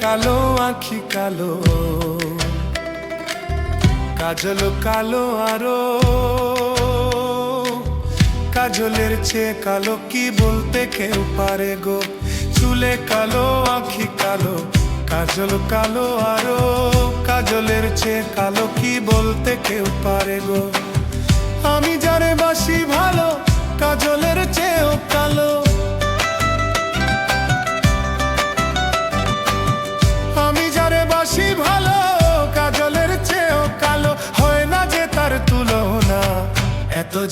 কালো, আখি কালো। কাজল কালো আরও। কাজলের চেয়ে কালো কি বলতে কেউ পারে গো? চুলে কালো, আখি কালো, কাজল কালো আরও। কাজলের চেয়ে কালো কি বলতে কেউ পারে গো?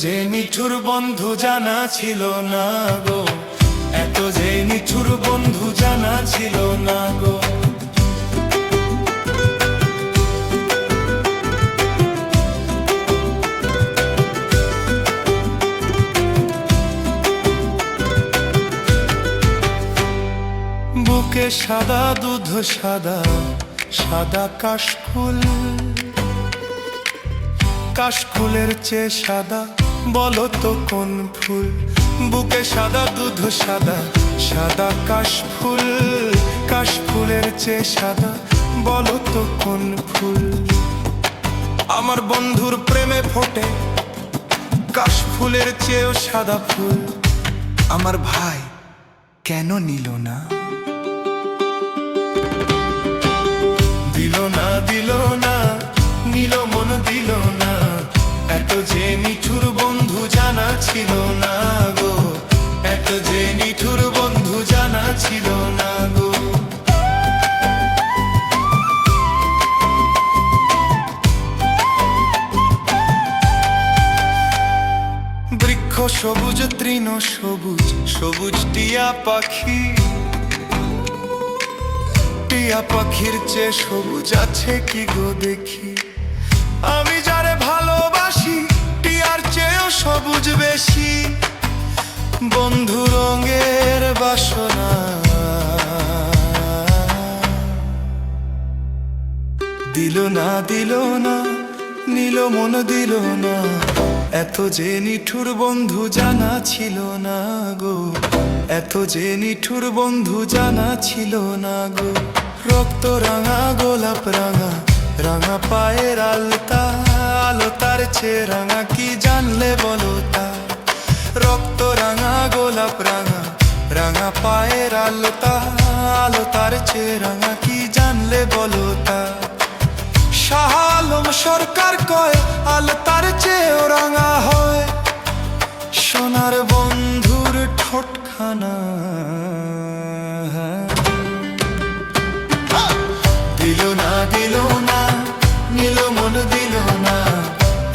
যে নিঠুর বন্ধু জানা ছিল না গো। এত যে নিঠুর বন্ধু জানা ছিল না গো। বুকে সাদা, দুধ সাদা সাদা কাশফুল। কাশফুলের চেয়ে সাদা বলো তো কোন ফুল? বুকে সাদা দুধ, সাদা সাদা কাশ ফুল। কাশ ফুলের চেয়ে সাদা বলো তো কোন ফুল? আমার বন্ধুর প্রেমে ফোটে, কাশ ফুলের চেয়েও সাদা ফুল। আমার ভাই কেন নিল না? দিল না দিল না, নিল মন, দিল না। এত যে নিঠুর বন্ধু জানা ছিল না গো। এত যে নিঠুর বন্ধু জানা ছিল না গো। বৃক্ষ সবুজ, তৃণ সবুজ সবুজ টিয়া পাখি। টিয়া পাখির চেয়ে সবুজ আছে কি গো দেখি? দিল না দিল না, নীল মন দিল না। এত যে নিঠুর বন্ধু জানা ছিল না গো, এত যে নিঠুর বন্ধু জানা ছিল না গো। রক্ত রাঙা, গোলাপ রাঙা রাঙা পায়ের আলতা আলো তার চেয়ে রাঙা কি জানলে বলো তা? রক্ত রাঙা, গোলাপ রাঙা রাঙা পায়ের আলতা আলো তার চেয়ে রাঙা কি জানলে বলো তা? শাহ সরকার কয়, আল তার চেয়েও রাঙা হয়। সোনার বন্ধুর ঠোঁটখানা। দিল না দিল না, নীল মন, দিল না।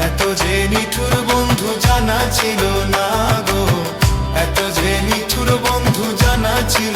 এত যে নিঠুর বন্ধু জানা ছিল না গো। এত যে নিঠুর বন্ধু জানা ছিল